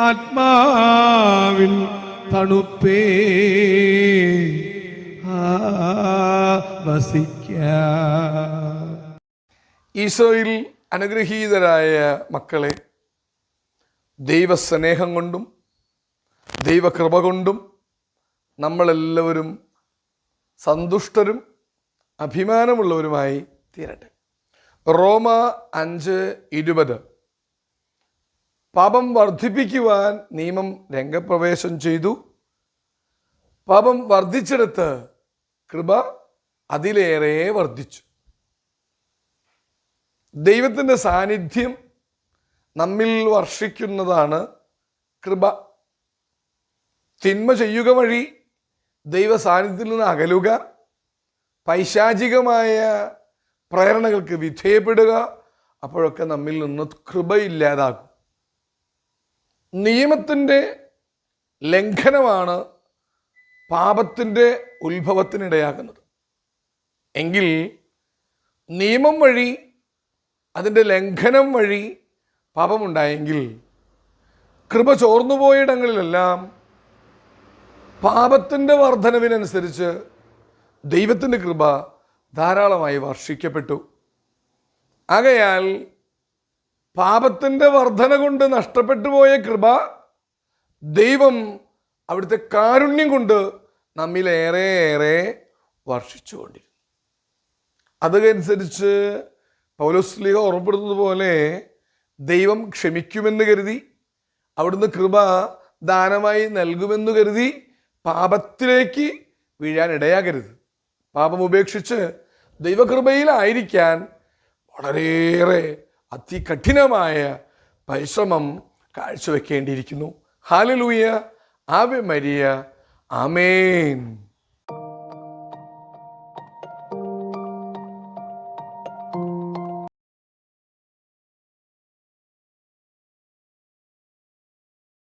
ആത്മാവിൻ തണുപ്പേ. വസിക്ക. ഈശോയിൽ അനുഗ്രഹീതരായ മക്കളെ ദൈവസ്നേഹം കൊണ്ടും ദൈവകൃപ കൊണ്ടും നമ്മളെല്ലാവരും സന്തുഷ്ടരും അഭിമാനമുള്ളവരുമായി തീരട്ടെ. റോമ അഞ്ച് ഇരുപത്. പാപം വർദ്ധിപ്പിക്കുവാൻ നിയമം രംഗപ്രവേശം ചെയ്തു. പാപം വർദ്ധിച്ചെടുത്ത് കൃപ അതിലേറെ വർദ്ധിച്ചു. ദൈവത്തിന്റെ സാന്നിധ്യം നമ്മിൽ വർഷിക്കുന്നതാണ് കൃപ. തിന്മ ചെയ്യുക വഴി ദൈവ സാന്നിധ്യത്തിൽ നിന്ന് അകലുക. പൈശാചികമായ പ്രേരണകൾക്ക് വിധേയപ്പെടുക. അപ്പോഴൊക്കെ നമ്മിൽ നിന്ന് കൃപയില്ലാതാകും നിയമത്തിന്റെ ലംഘനമാണ് പാപത്തിന്റെ ഉത്ഭവത്തിനിടയാകുന്നത്. എങ്കിൽ നിയമം വഴി അതിന്റെ ലംഘനം വഴി പാപമുണ്ടായെങ്കിൽ കൃപ ചോർന്നുപോയിടങ്ങളിലെല്ലാം പാപത്തിന്റെ വർധനവിനനുസരിച്ച് ദൈവത്തിന്റെ കൃപ ധാരാളമായി വർഷിക്കപ്പെട്ടു. ആകയാൽ പാപത്തിന്റെ വർധന കൊണ്ട് നഷ്ടപ്പെട്ടു പോയ കൃപ ദൈവം അവിടുത്തെ കാരുണ്യം കൊണ്ട് നമ്മിലേറെ ഏറെ വർഷിച്ചുകൊണ്ടിരുന്നു അതനുസരിച്ച് പൗലോസ്ലിഹ ഓർമ്മപ്പെടുന്നത് പോലെ ദൈവം ക്ഷമിക്കുമെന്ന് കരുതി അവിടുന്ന് കൃപ ദാനമായി നൽകുമെന്ന് കരുതി പാപത്തിലേക്ക് വീഴാൻ ഇടയാകരുത്. പാപം ഉപേക്ഷിച്ച് ദൈവകൃപയിലായിരിക്കാൻ വളരെയേറെ അതികഠിനമായ പരിശ്രമം കാഴ്ചവെക്കേണ്ടിയിരിക്കുന്നു. Hallelujah ആവെ Maria. ആമേൻ.